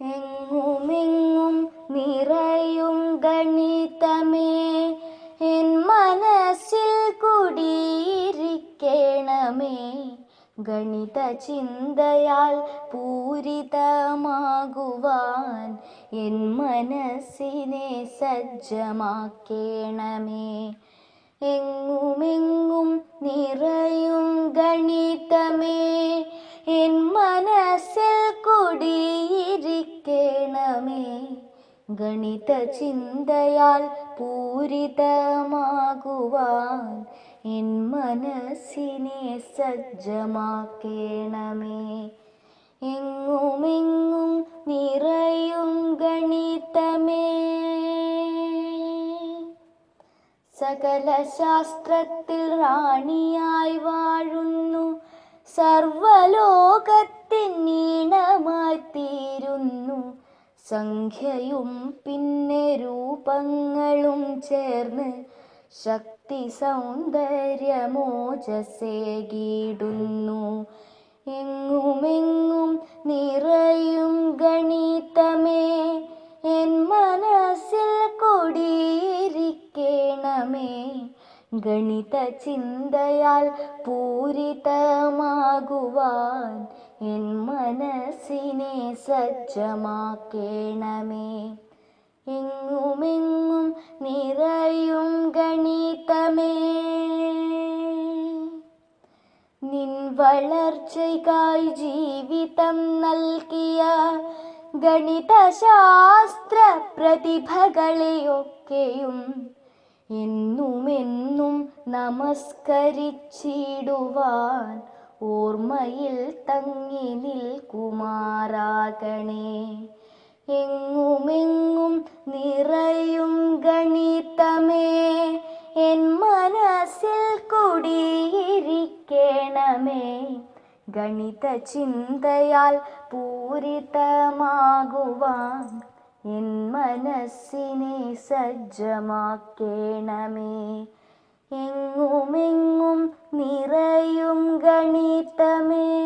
എങ്ങുമെങ്ങും നിറയും ഗണിതമേ. എൻ മനസ്സിൽ കുടിയിരിക്കണമേ. ഗണിത ചിന്തയാൽ പൂരിതമാകുവാൻ എൻ മനസ്സിനെ സജ്ജമാക്കേണമേ. എങ്ങുമെങ്ങും ഗണിത ചിന്തയാൽ പൂരിതമാകുവാൻ എൻ മനസ്സിനെ സജ്ജമാക്കേണമേ. എങ്ങുമെങ്ങും നിറയും ഗണിതമേ. സകല ശാസ്ത്രത്തിൽ റാണിയായി വാഴുന്നു. സർവലോകത്തിൻ ഈണമായി തീരുന്നു. സംഖ്യയും പിന്നെ രൂപങ്ങളും ചേർന്ന് ശക്തി സൗന്ദര്യമോജസേകിടുന്നു. എങ്ങുമെങ്ങും നിറയും ഗണിതമേ എൻ മനസ്സിൽ കൊടിയിരിക്കണമേ. ഗണിത ചിന്തയാൽ പൂരിതമാകുവാൻ എൻ മനസ്സിനെ സജ്ജമാക്കേണമേ. എങ്ങുമെങ്ങും നിറയും ഗണിതമേ. നിൻ വളർച്ചയ്ക്കായി ജീവിതം നൽകിയ ഗണിതശാസ്ത്ര പ്രതിഭകളെയൊക്കെയും എന്നുമെന്നും നമസ്കരിച്ചിടുവാൻ ഓർമ്മയിൽ തങ്ങി നിൽക്കുമാറാകണേ. എങ്ങുമെങ്ങും നിറയും ഗണിതമേ എൻ മനസ്സിൽ കുടിയിരിക്കണമേ. ഗണിത ചിന്തയാൽ പൂരിതമാകുവാൻ എൻ മനസ്സിനെ സജ്ജമാക്കേണമേ. എങ്ങുമെങ്ങും നിറയും ഗണിതമേ